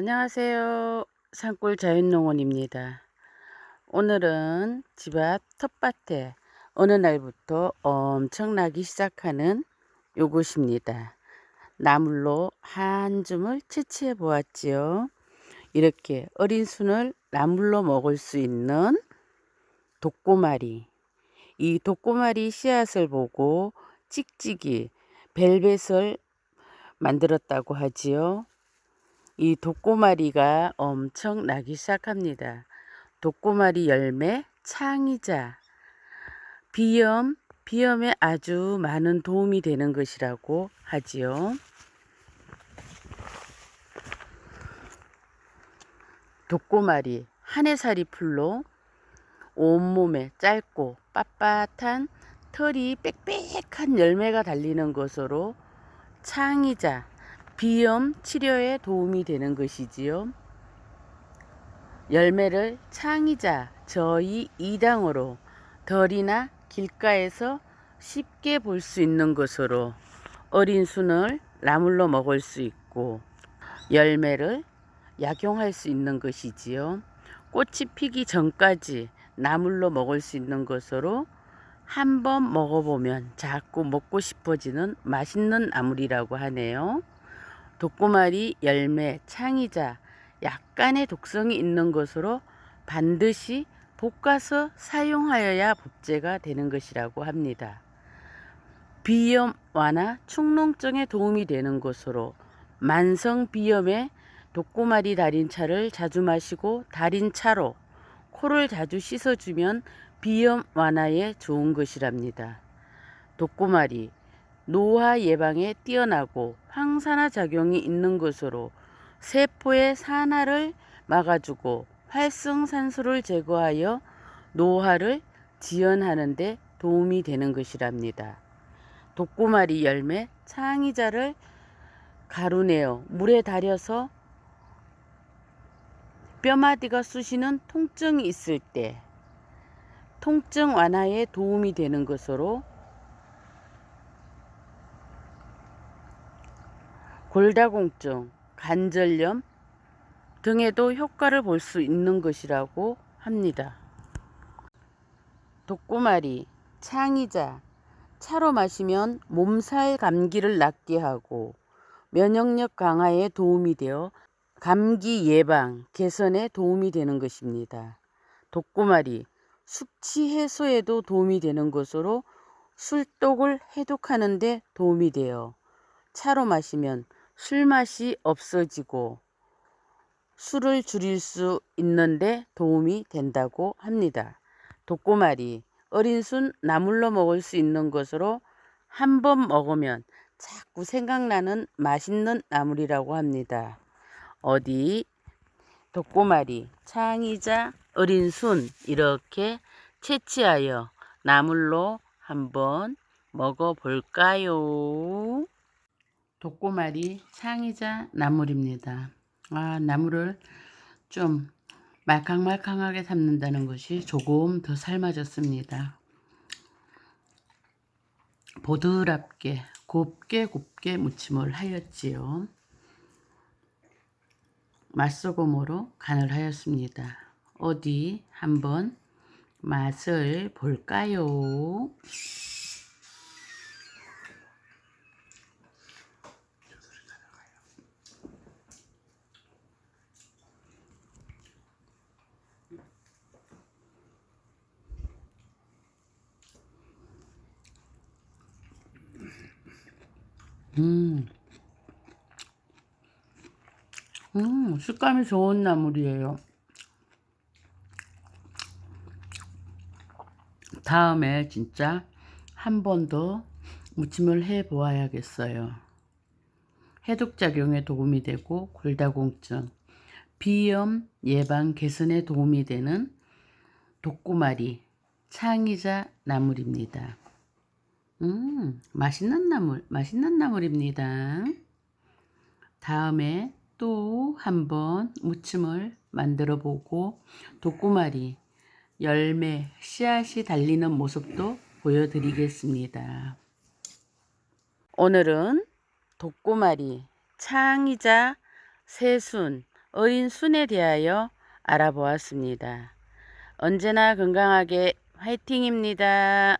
안녕하세요. 산골 자연농원입니다. 오늘은 집 앞 텃밭에 어느 날부터 엄청나기 시작하는 요것입니다. 나물로 한 줌을 채취해 보았지요. 이렇게 어린 순을 나물로 먹을 수 있는 독고마리. 이 독고마리 씨앗을 보고 찍찍이 벨벳을 만들었다고 하지요. 이 독고마리가 엄청 나기 시작합니다. 독고마리 열매 창이자 비염, 비염에 아주 많은 도움이 되는 것이라고 하지요. 독고마리 한 해살이 풀로 온몸에 짧고 빳빳한 털이 빽빽한 열매가 달리는 것으로 창이자 비염 치료에 도움이 되는 것이지요. 열매를 창이자 저희 이당으로 덜이나 길가에서 쉽게 볼 수 있는 것으로 어린 순을 나물로 먹을 수 있고 열매를 약용할 수 있는 것이지요. 꽃이 피기 전까지 나물로 먹을 수 있는 것으로 한 번 먹어보면 자꾸 먹고 싶어지는 맛있는 나물이라고 하네요. 독고마리 열매 창이자 약간의 독성이 있는 것으로 반드시 볶아서 사용하여야 복제가 되는 것이라고 합니다. 비염 완화, 축농증에 도움이 되는 것으로 만성 비염에 독고마리 달인 차를 자주 마시고 달인 차로 코를 자주 씻어주면 비염 완화에 좋은 것이랍니다. 독고마리 노화 예방에 뛰어나고 항산화 작용이 있는 것으로 세포의 산화를 막아주고 활성산소를 제거하여 노화를 지연하는 데 도움이 되는 것이랍니다. 독고마리 열매 창이자를 가루내어 물에 달여서 뼈마디가 쑤시는 통증이 있을 때 통증 완화에 도움이 되는 것으로 골다공증, 관절염 등에도 효과를 볼 수 있는 것이라고 합니다. 독고마리, 창이자, 차로 마시면 몸살 감기를 낫게 하고 면역력 강화에 도움이 되어 감기 예방, 개선에 도움이 되는 것입니다. 독고마리, 숙취 해소에도 도움이 되는 것으로 술독을 해독하는 데 도움이 되어 차로 마시면 술 맛이 없어지고 술을 줄일 수 있는데 도움이 된다고 합니다. 독고마리 어린 순 나물로 먹을 수 있는 것으로 한 번 먹으면 자꾸 생각나는 맛있는 나물이라고 합니다. 어디 독고마리, 창이자, 어린 순 이렇게 채취하여 나물로 한번 먹어볼까요? 독고마리 창이자 나물입니다. 아, 나물을 좀 말캉말캉하게 삶는다는 것이 조금 더 삶아졌습니다. 보드랍게 곱게 곱게 무침을 하였지요. 맛소금으로 간을 하였습니다. 어디 한번 맛을 볼까요? 음. 음, 식감이 좋은 나물이에요. 다음에 진짜 한 번 더 무침을 해 보아야겠어요. 해독작용에 도움이 되고 골다공증, 비염 예방 개선에 도움이 되는 독고마리, 창이자 나물입니다. 음, 맛있는 나물, 맛있는 나물입니다. 다음에 또 한번 무침을 만들어 보고 독고마리, 열매, 씨앗이 달리는 모습도 보여드리겠습니다. 오늘은 독고마리, 창이자, 새순, 어린 순에 대하여 알아보았습니다. 언제나 건강하게 화이팅입니다.